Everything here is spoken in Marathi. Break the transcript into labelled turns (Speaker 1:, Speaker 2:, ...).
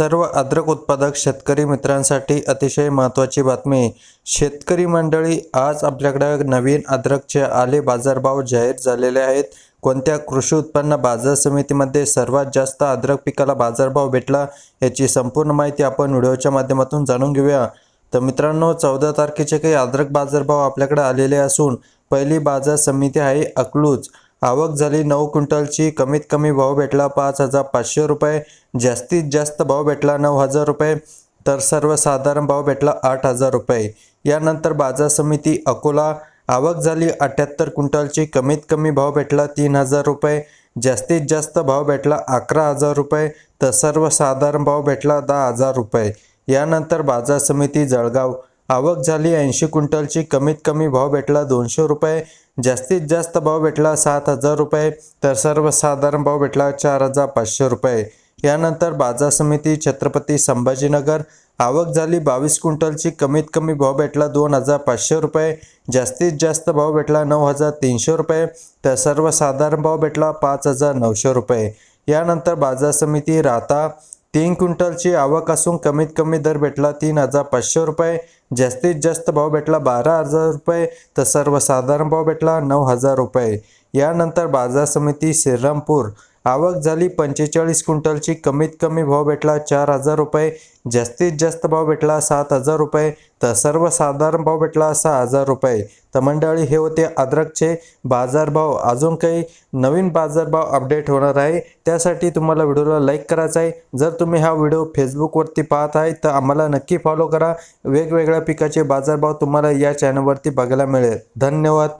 Speaker 1: सर्व अद्रक उत्पादक शेतकरी मित्रांसाठी अतिशय महत्त्वाची बातमी. शेतकरी मंडळी आज आपल्याकडे नवीन अद्रकचे आले बाजारभाव जाहीर झालेले आहेत. कोणत्या कृषी उत्पन्न बाजार समितीमध्ये सर्वात जास्त अद्रक पिकाला बाजारभाव भेटला याची संपूर्ण माहिती आपण व्हिडिओच्या माध्यमातून जाणून घेऊया. तर मित्रांनो चौदा तारखेचे काही अद्रक बाजारभाव आपल्याकडे आलेले असून पहिली बाजार समिती आहे अकलूज. आवक झाली. नऊ क्विंटलची कमीत कमी भाव भेटला पाच हजार पाचशे रुपये. जास्तीत जास्त भाव भेटला नऊ हजार रुपये तर सर्वसाधारण भाव भेटला आठ हजार रुपये. यानंतर बाजार समिती अकोला आवक झाली अठ्याहत्तर क्विंटलची कमीत कमी भाव भेटला तीन हजार रुपये. जास्तीत जास्त भाव भेटला अकरा हजार रुपये तर सर्वसाधारण भाव भेटला दहा हजार रुपये. यानंतर बाजार समिती जळगाव आवक झाली ऐंशी क्विंटलची कमीत कमी भाव भेटला दोनशे रुपये. जास्तीत जास्त भाव भेटला सात हजार रुपये तर सर्वसाधारण भाव भेटला चार हजार पाचशे रुपये. यानंतर बाजार समिती छत्रपती संभाजीनगर आवक झाली बावीस क्विंटलची कमीत कमी भाव भेटला दोन हजार पाचशे रुपये. जास्तीत जास्त भाव भेटला नऊ हजार तीनशे रुपये तर सर्वसाधारण भाव भेटला पाच हजार नऊशे रुपये. यानंतर बाजार समिती राहता तीन क्विंटलची आवक असून कमीत कमी दर भेटला तीन हजार पाचशे रुपये. जास्तीत जास्त भाव भेटला बारा हजार रुपये तर सर्वसाधारण भाव भेटला नऊ हजार रुपये. यानंतर बाजार समिती श्रीरामपूर आवक झाली. पंचेचाळीस क्विंटलची कमीत कमी भाव भेटला. चार हजार रुपये. जास्तीत जास्त भाव भेटला. सात हजार रुपये. तर सर्वसाधारण भाव भेटला सहा हजार रुपये. तर मंडळी हे होते अद्रकचे बाजारभाव अजून काही नवीन बाजारभाव अपडेट होणार आहे. त्यासाठी तुम्हाला व्हिडिओला लाईक करायचा आहे. जर तुम्ही हा व्हिडिओ फेसबुकवरती पाहत आहे तर आम्हाला नक्की फॉलो करा. वेगवेगळ्या पिकाचे बाजारभाव तुम्हाला या चॅनलवरती बघायला मिळेल. धन्यवाद.